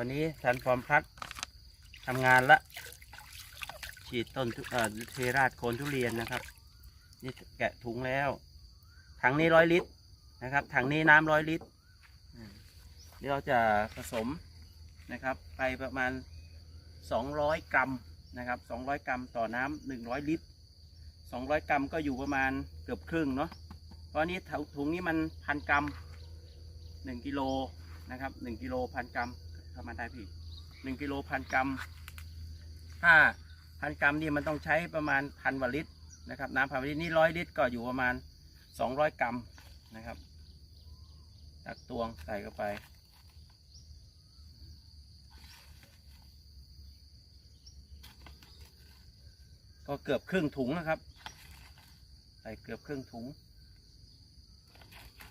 วันนี้ทันฟอร์มพลัดทำงานละฉีดต้นเทราดโคนทุเรียนนะครับ นี่แกะถุงแล้วถังนี้ร้อยลิตรนะครับถังนี้น้ำร้อยลิตรเดี๋ยวเราจะผสมนะครับ ไปประมาณสองร้อยกรัมนะครับสองร้อยกรัมต่อน้ำหนึ่งร้อยลิตรสองร้อยกรัมก็อยู่ประมาณเกือบครึ่งเนาะเพราะอันนี้ถุงนี้มันพันกรัมหนึ่งกิโลนะครับหนึ่งกิโลพันกรัม ทำมาได้พี่หนึ่งกิโลพันกรัมถ้าพันกรัมนี่มันต้องใช้ประมาณพันวลิตรนะครับ น้ำพันวลิตรนี่ร้อยลิตรก็อยู่ประมาณสองร้อยกรัมนะครับตักตวงใส่เข้าไป ก็เกือบครึ่งถุงนะครับ ใส่เกือบครึ่งถุง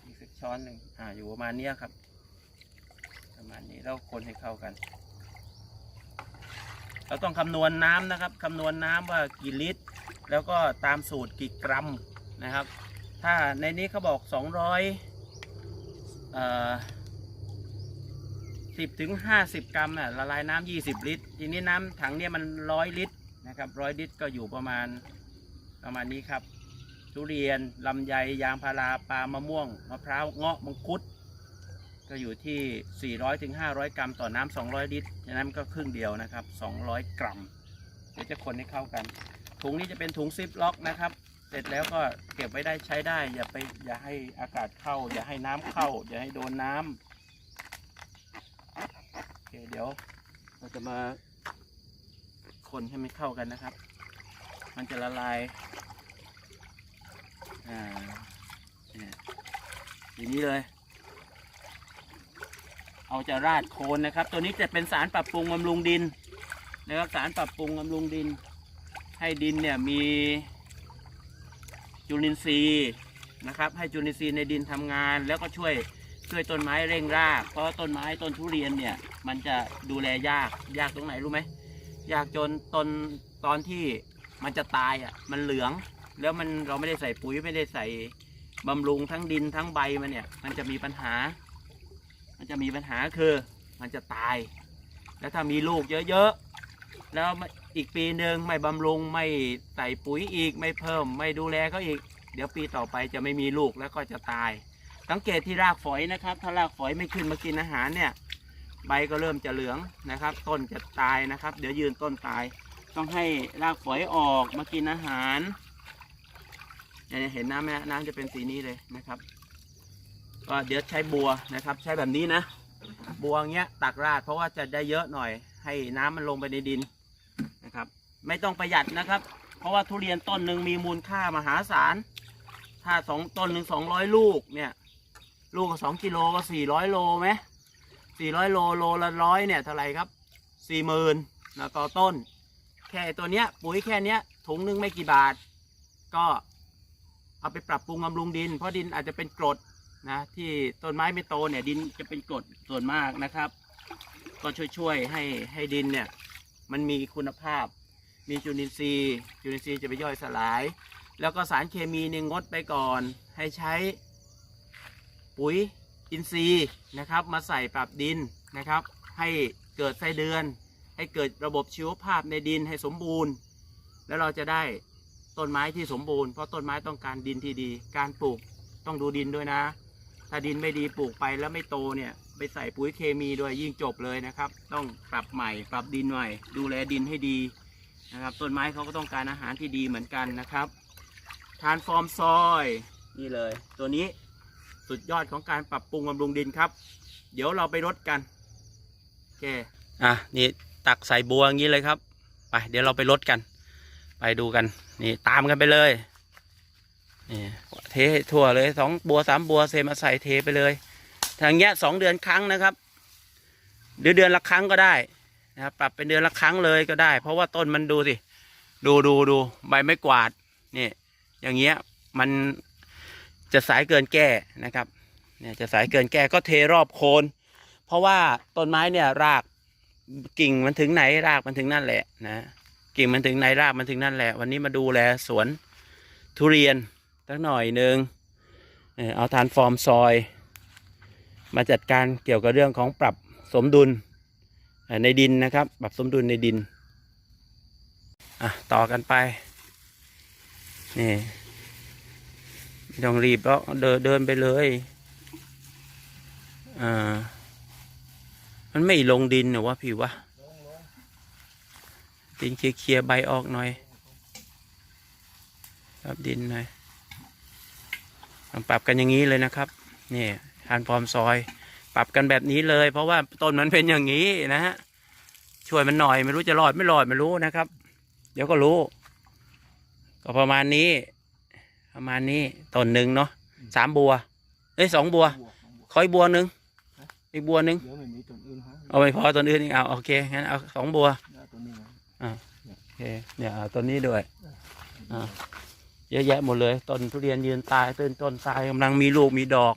อีกสักช้อนหนึ่งอ่าอยู่ประมาณเนี้ยครับ ประมาณนี้แล้วคนให้เข้ากัน เราต้องคำนวณน้ำนะครับคำนวณน้ำว่ากี่ลิตร แล้วก็ตามสูตรกี่กรัมนะครับ ถ้าในนี้เขาบอก 200เอ่อ10ถึง50กรัมน่ะละลายน้ำ20ลิตร ทีนี้น้ำถังเนี่ยมัน100ลิตรนะครับ100ลิตรก็อยู่ประมาณประมาณนี้ครับ ทุเรียนลำไยยางพาราปล์มมะม่วงมะพร้าวเงาะมังคุด ก็อยู่ที่ 400ถึง500 กรัมต่อน้ำ200 ลิตรฉะนั้นก็ครึ่งเดียวนะครับ 200 กรัม เดี๋ยวจะคนให้เข้ากัน ถุงนี้จะเป็นถุงซิปล็อกนะครับ เสร็จแล้วก็เก็บไว้ได้ใช้ได้ อย่าไปอย่าให้อากาศเข้า อย่าให้น้ำเข้า อย่าให้โดนน้ำโอเคเดี๋ยวเราจะมาคนให้มันเข้ากันนะครับ มันจะละลาย อ่าเนี่ยอย่างนี้เลย เอาจะราดโคนนะครับ ตัวนี้จะเป็นสารปรับปรุงบำรุงดินนะครับสารปรับปรุงบำรุงดิน ให้ดินเนี่ยมีจุลินทรีย์นะครับ ให้จุลินทรีย์ในดินทำงาน แล้วก็ช่วยช่วยต้นไม้เร่งราก เพราะว่าต้นไม้ต้นทุเรียนเนี่ยมันจะดูแลยากยากตรงไหนรู้ไหมยากจนต้นตอนที่มันจะตายอะมันเหลือง แล้วมันเราไม่ได้ใส่ปุ๋ยไม่ได้ใส่บำรุงทั้งดินทั้งใบมันเนี่ยมันจะมีปัญหา มันจะมีปัญหาคือมันจะตาย แล้วถ้ามีลูกเยอะๆ แล้วอีกปีหนึ่งไม่บำรุงไม่ใส่ปุ๋ยอีกไม่เพิ่ม ไม่ดูแลเขาอีก เดี๋ยวปีต่อไปจะไม่มีลูกแล้วก็จะตาย สังเกตที่รากฝอยนะครับ ถ้ารากฝอยไม่ขึ้นมากินอาหารเนี่ยใบก็เริ่มจะเหลืองนะครับ ต้นจะตายนะครับ เดี๋ยวยืนต้นตาย ต้องให้รากฝอยออกมากินอาหารเนี่ยเห็นน้ำไหมน้ำจะเป็นสีนี้เลยนะครับ ก็เดี๋ยวใช้บัวนะครับ ใช้แบบนี้นะ บัวเงี้ยตักราดเพราะว่าจะได้เยอะหน่อย ให้น้ำมันลงไปในดินนะครับ ไม่ต้องประหยัดนะครับ เพราะว่าทุเรียนต้นหนึ่งมีมูลค่ามหาศาล ถ้าสองต้นหนึ่งสองร้อยลูกเนี่ย ลูกก็สองกิโลก็สี่ร้อยโลไหมสี่ร้อยโลโลละร้อยเนี่ยเท่าไหร่ครับสี่หมื่นนะต่อต้น แค่ตัวเนี้ยปุ๋ยแค่เนี้ยถุงนึงไม่กี่บาท ก็เอาไปปรับปรุงบำรุงดิน เพราะดินอาจจะเป็นกรด นะที่ต้นไม้ไม่โตเนี่ยดินจะเป็นกรดส่วนมากนะครับ ก็ช่วยๆให้ให้ดินเนี่ยมันมีคุณภาพ มีจุลินทรีย์จุลินทรีย์จะไปย่อยสลาย แล้วก็สารเคมีเนี่ยงดไปก่อน ให้ใช้ปุ๋ยอินทรีย์นะครับ มาใส่ปรับดินนะครับ ให้เกิดไส้เดือน ให้เกิดระบบชีวภาพในดินให้สมบูรณ์ แล้วเราจะได้ต้นไม้ที่สมบูรณ์เพราะต้นไม้ต้องการดินที่ดี การปลูกต้องดูดินด้วยนะ ถ้าดินไม่ดีปลูกไปแล้วไม่โตเนี่ย ไปใส่ปุ๋ยเคมีด้วยยิ่งจบเลยนะครับ ต้องปรับใหม่ ปรับดินใหม่ดูแลดินให้ดีนะครับ ต้นไม้เขาก็ต้องการอาหารที่ดีเหมือนกันนะครับทานฟอร์มซอยนี่เลย ตัวนี้สุดยอดของการปรับปรุงบำรุงดินครับ เดี๋ยวเราไปรดกันโอเคอะนี่ตักใส่บัวอย่างนี้เลยครับ ไปเดี๋ยวเราไปรดกัน ไปดูกัน นี่ตามกันไปเลย นี่เทให้ทั่วเลยสองบัวสามบัวเซมาใส่เทไปเลยทางเงี้ยสองเดือนครั้งนะครับ หรือเดือนละครั้งก็ได้นะครับปรับเป็นเดือนละครั้งเลยก็ได้ เพราะว่าต้นมันดูสิดูดูดูใบไม้กวาดนี่อย่างเงี้ยมันจะสายเกินแก้นะครับเนี่ยจะสายเกินแก้ก็เทรอบโคน เพราะว่าต้นไม้เนี่ยรากกิ่งมันถึงไหนรากมันถึงนั่นแหละนะกิ่งมันถึงไหนรากมันถึงนั่นแหละ วันนี้มาดูแลสวนทุเรียน สักหน่อยหนึ่งเอาทานฟอร์มซอย มาจัดการเกี่ยวกับเรื่องของปรับสมดุลในดินนะครับ ปรับสมดุลในดินอะต่อกันไปนี่ไม่ต้องรีบแล้วเดินเดินไปเลยอ่ามันไม่ลงดินเหรอวะพี่วะดินเคลียร์ใบออกหน่อยปรับดินหน่อย ปรับกันอย่างนี้เลยนะครับนี่ทานพร้อมซอย ปรับกันแบบนี้เลย เพราะว่าต้นมันเป็นอย่างนี้นะฮะช่วยมันหน่อยไม่รู้จะรอดไม่รอดไม่รู้นะครับ เดี๋ยวก็รู้ ก็ประมาณนี้ ประมาณนี้ต้นหนึ่งเนาะสามบัวเอ้ยสองบัวขออีกบัวหนึ่งอีกบัวหนึ่งเดี๋ยวไม่มีต้นอื่นฮะเอาไม่พอต้นอื่นอีกเอาโอเคงั้นเอาสองบัวได้ต้นนี้นะโอเคเนี่ยเอาต้นนี้ด้วยอ่า เยอะแยะหมดเลยต้นทุเรียนยืนตายต้นต้นตายกำลังมีลูกมีดอก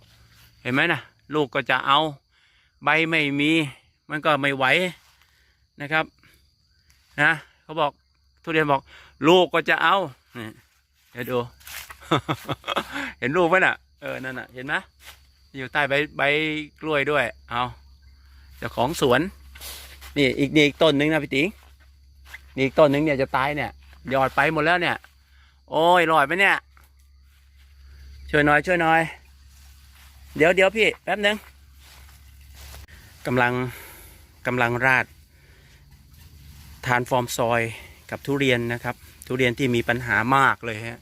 เห็นไหมนะลูกก็จะเอาใบไม่มี มันก็ไม่ไหวนะครับนะเขาบอกทุเรียนบอก ลูกก็จะเอานี่เดี๋ยวดู เห็นลูกไหมน่ะเออนั่นน่ะเห็นไหมอยู่ใต้ใบใบกล้วยด้วย เอาเจ้าของสวน นี่อีกนี่อีกต้นหนึ่งนะพี่ติ๋งนี่อีกต้นหนึ่งเนี่ยจะตายเนี่ยยอดไปหมดแล้วเนี่ย โอ้ยรอดไหมเนี่ย ช่วยหน่อยช่วยหน่อย เดี๋ยวเดี๋ยวพี่แป๊บหนึ่งกำลังกำลังราดทานฟอร์มซอยกับทุเรียนนะครับ ทุเรียนที่มีปัญหามากเลยฮะ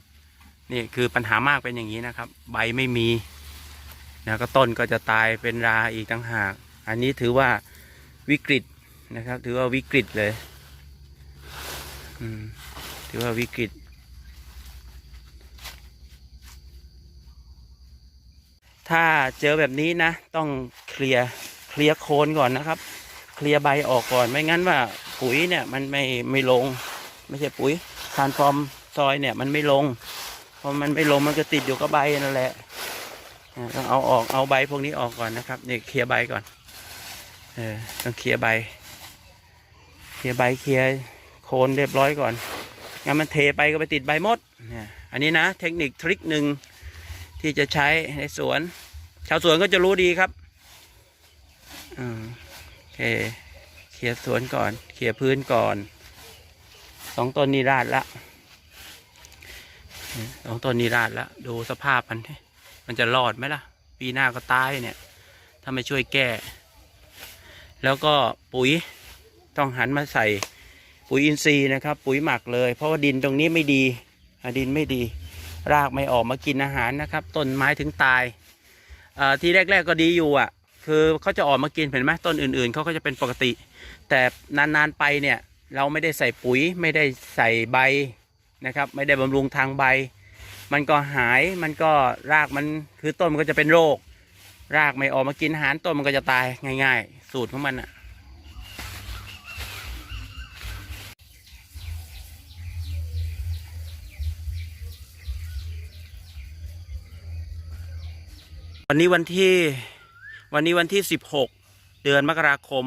นี่คือปัญหามากเป็นอย่างนี้นะครับ ใบไม่มีนะก็ต้นก็จะตายเป็นราอีกต่างหาก อันนี้ถือว่าวิกฤตนะครับ ถือว่าวิกฤตเลย อืม ถือว่าวิกฤต ถ้าเจอแบบนี้นะ ต้องเคลียร์เคลียร์โคนก่อนนะครับ เคลียร์ใบออกก่อนไม่งั้นว่าปุ๋ยเนี่ยมันไม่ไม่ลง ไม่ใช่ปุ๋ยทานฟอร์มซอยเนี่ยมันไม่ลงพอมันไม่ลงมันก็ติดอยู่กับใบนั่นแหละต้องเอาออกเอาใบพวกนี้ออกก่อนนะครับนี่เคลียร์ใบก่อนเออต้องเคลียร์ใบ เคลียร์ใบเคลียร์โคนเรียบร้อยก่อนงั้นมันเทไปก็ไปติดใบมดเนี่ยอันนี้นะเทคนิคทริคหนึ่ง ที่จะใช้ในสวน ชาวสวนก็จะรู้ดีครับอืมโอเคเคลียสวนก่อนเคลียพื้นก่อนสองต้นนี้ราดละสองต้นนี้ราดละดูสภาพมันมันจะรอดไหมล่ะ ปีหน้าก็ตายเนี่ย ถ้าไม่ช่วยแก้ แล้วก็ปุ๋ยต้องหันมาใส่ปุ๋ยอินทรีย์นะครับ ปุ๋ยหมักเลย เพราะว่าดินตรงนี้ไม่ดีดินไม่ดี รากไม่ออกมากินอาหารนะครับต้นไม้ถึงตายที่แรก ๆก็ดีอยู่อะ คือเขาจะออกมากินเห็นไหมต้นอื่นๆเขาก็จะเป็นปกติ แต่นานๆไปเนี่ยเราไม่ได้ใส่ปุ๋ยไม่ได้ใส่ใบนะครับ ไม่ได้บำรุงทางใบ มันก็หายมันก็รากมันคือต้นมันก็จะเป็นโรค รากไม่ออกมากินอาหารต้นมันก็จะตายง่าย ๆ สูตรของมันอะ วันนี้วันที่วันนี้วันที่ 16 เดือนมกราคม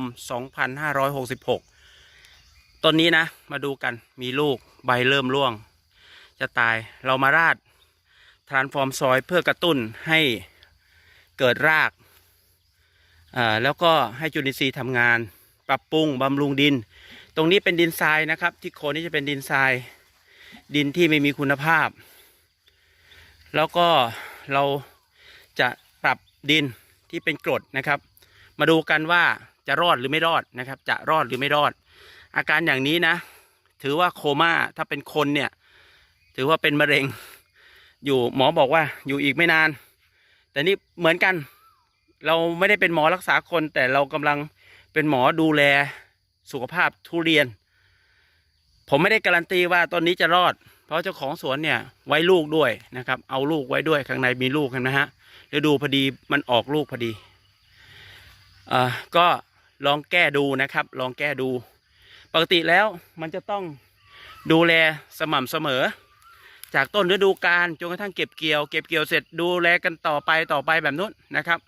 2566 ต้นนี้นะ มาดูกันมีลูกใบเริ่มร่วง จะตายเรามาราดทรานฟอร์มซอยเพื่อกระตุ้นให้เกิดรากแล้วก็ให้จุลินทรีย์ทำงาน ปรับปรุงบำรุงดิน ตรงนี้เป็นดินทรายนะครับ ที่โคนนี้จะเป็นดินทราย ดินที่ไม่มีคุณภาพ แล้วก็เรา ดินที่เป็นกรดนะครับ มาดูกันว่าจะรอดหรือไม่รอดนะครับ จะรอดหรือไม่รอด อาการอย่างนี้นะ ถือว่าโคม่าถ้าเป็นคนเนี่ย ถือว่าเป็นมะเร็ง อยู่หมอบอกว่าอยู่อีกไม่นาน แต่นี่เหมือนกัน เราไม่ได้เป็นหมอรักษาคน แต่เรากำลังเป็นหมอดูแลสุขภาพทุเรียน ผมไม่ได้การันตีว่าต้นนี้จะรอด เพราะเจ้าของสวนเนี่ยไว้ลูกด้วยนะครับ เอาลูกไว้ด้วยข้างในมีลูกเห็นไหมฮะ ฤดูพอดีมันออกลูกพอดีอ่าก็ลองแก้ดูนะครับ ลองแก้ดู ปกติแล้วมันจะต้องดูแลสม่ำเสมอ จากต้นฤดูกาลจนกระทั่งเก็บเกี่ยว เก็บเกี่ยวเสร็จดูแลกันต่อไปต่อไปแบบนู้นนะครับ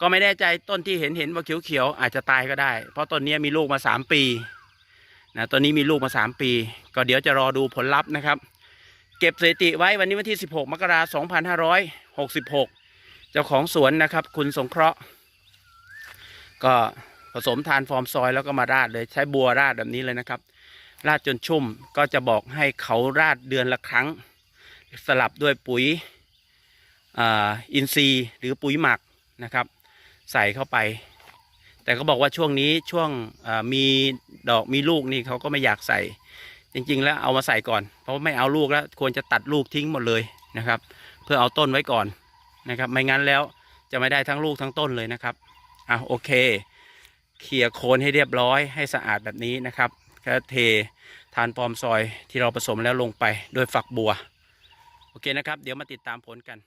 ก็ไม่แน่ใจต้นที่เห็นเห็นว่าเขียวๆอาจจะตายก็ได้ เพราะต้นนี้มีลูกมาสามปีนะต้นนี้มีลูกมาสามปี ก็เดี๋ยวจะรอดูผลลัพธ์นะครับ เก็บสถิติไว้วันนี้วันที่ 16 มกราคม 2566 เจ้าของสวนนะครับ คุณสงเคราะห์ ก็ผสมทานฟอร์มซอยแล้วก็มาราดเลยใช้บัวราดแบบนี้เลยนะครับ ราดจนชุ่มก็จะบอกให้เขาราดเดือนละครั้ง สลับด้วยปุ๋ยอินทรีย์หรือปุ๋ยหมักนะครับ ใส่เข้าไป แต่ก็บอกว่าช่วงนี้ช่วงมีดอกมีลูกนี่เขาก็ไม่อยากใส่ จริงๆ แล้วเอามาใส่ก่อน เพราะไม่เอาลูกแล้วควรจะตัดลูกทิ้งหมดเลยนะครับ เพื่อเอาต้นไว้ก่อน นะครับ ไม่งั้นแล้วจะไม่ได้ทั้งลูกทั้งต้นเลยนะครับอะโอเคเขี่ยโคนให้เรียบร้อยให้สะอาดแบบนี้นะครับก็เททานปลอมซอยที่เราผสมแล้วลงไปโดยฝักบัว โอเคนะครับ เดี๋ยวมาติดตามผลกัน